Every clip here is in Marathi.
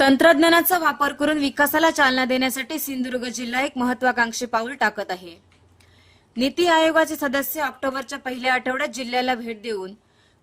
तंत्रज्ञानाचा वापर करून विकासाला चालना देण्यासाठी सिंधुदुर्ग जिल्हा एक महत्वाकांक्षी पाऊल टाकत आहे. नीती आयोगाचे सदस्य ऑक्टोबरच्या पहिल्या आठवड्यात जिल्ह्याला भेट देऊन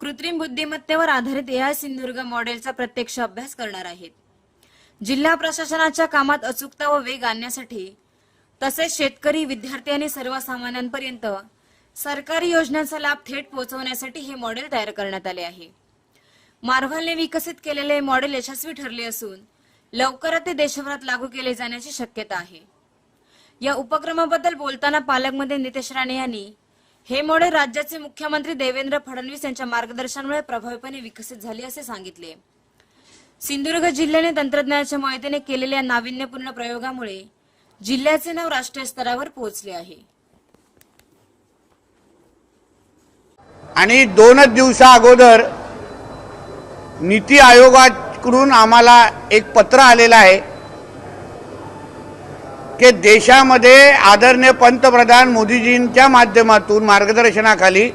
कृत्रिम बुद्धिमत्तेवर आधारित एआय सिंधुदुर्ग मॉडेलचा प्रत्यक्ष अभ्यास करणार आहेत. जिल्हा प्रशासनाच्या कामात अचूकता व वेग आणण्यासाठी तसेच शेतकरी विद्यार्थी आणि सर्वसामान्यांपर्यंत सरकारी योजनांचा लाभ थेट पोहोचवण्यासाठी हे मॉडेल तयार करण्यात आले आहे. मार्व्हलने विकसित केलेले मॉडेल यशस्वी ठरले असून लवकरच ते देशभरात लागू केले जाण्याची शक्यता आहे. या उपक्रमाबद्दल बोलताना पालकमध्ये नितेश राणे यांनी हे मॉडेल राज्याचे मुख्यमंत्री देवेंद्र फडणवीस यांच्या मार्गदर्शनामुळे प्रभावीपणे विकसित झाले असे सांगितले. सिंधुदुर्ग जिल्ह्याने तंत्रज्ञानाच्या मदतीने केलेल्या नाविन्यपूर्ण प्रयोगामुळे जिल्ह्याचे नाव राष्ट्रीय स्तरावर पोहोचले आहे. आणि दोनच दिवसा अगोदर नीती आयोगाकडून आम्हाला एक पत्र आलेलं आहे की देशामध्ये आदरणीय पंतप्रधान मोदीजींच्या माध्यमातून मार्गदर्शनाखाली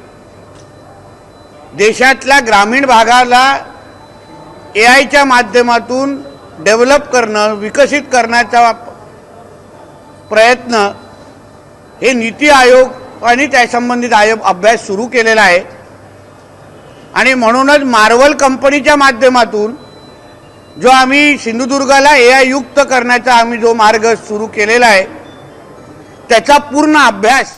देशातल्या ग्रामीण भागाला ए आयच्या माध्यमातून डेव्हलप करणं विकसित करण्याचा प्रयत्न हे नीती आयोग आणि त्यासंबंधित आयोग अभ्यास सुरू केलेला आहे. आणि म्हणूनच मार्वल कंपनीच्या माध्यमातून जो आम्ही सिंधुदुर्गाला ए आय युक्त करण्याचा आम्ही जो मार्ग सुरू केलेला आहे त्याचा पूर्ण अभ्यास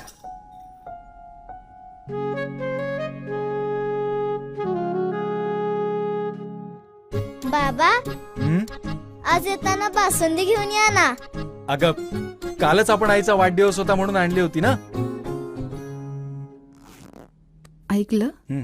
बाबा हं? आज येताना बासुंदी घेऊन या ना अगं कालच आपण आईचा वाढदिवस होता म्हणून आणली होती ना ऐकलं हं.